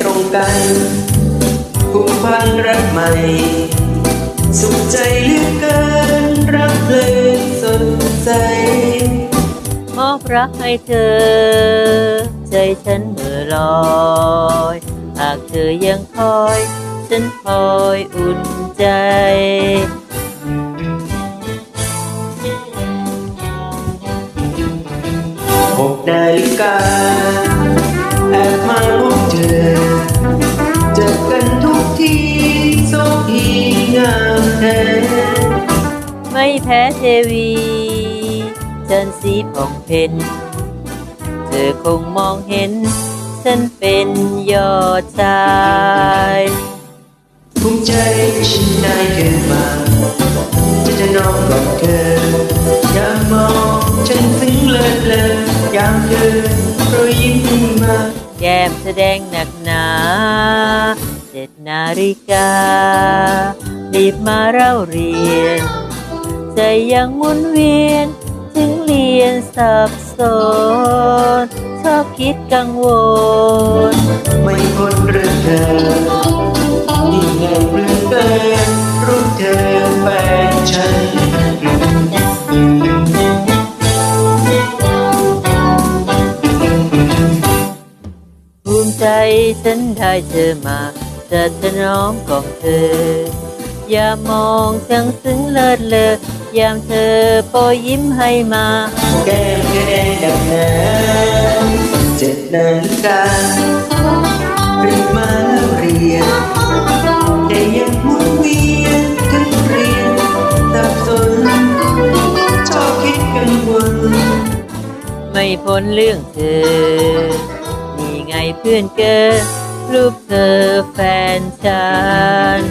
ตรงกันผูกพันรักใหม่ สุขใจเหลือเกิน รักเพลินสดใสมอบรักให้เธอ ใจฉันเมื่อลอยหากเธอยังคอย ฉันคอยอุ่นใจหกนาฬิกา ไม่แพ้เทวีจันทร์สีผ่องเพ็ญเธอคงมองเห็น ฉันเป็นยอดชายภูมิใจฉันได้เกิดมาจะจะนอนกับเธออย่ามองฉันซึ้งเลิศเลอยามเธอโปรยยิ้มมาแก้มแสดงหนักหนาเจ็ดนาฬิการีบมาเล่าเรียน ใจยังหมุนเวียน ถึงเรียนสับสนชอบคิดกังวล ไม่พ้นเรื่องเธอยิ่งใหญ่เรื่องเกินรูปเธอแฟนฉันภูมิใจฉันได้เธอมาจะถนอมกอมเธอ อย่ามองจังซึ้งเลิศเลอ ยามเธอโปรยยิ้มให้มาแก้มแดงดับน้ำเจ็ดนาฬิการีบมาแล้วเรียนแต่ยังหมุนเวียนถึงเรียนสับสนชอบคิดกังวลไม่พ้นเรื่องเธอ นี่ไงเพื่อนเกินรูปเธอแฟนฉัน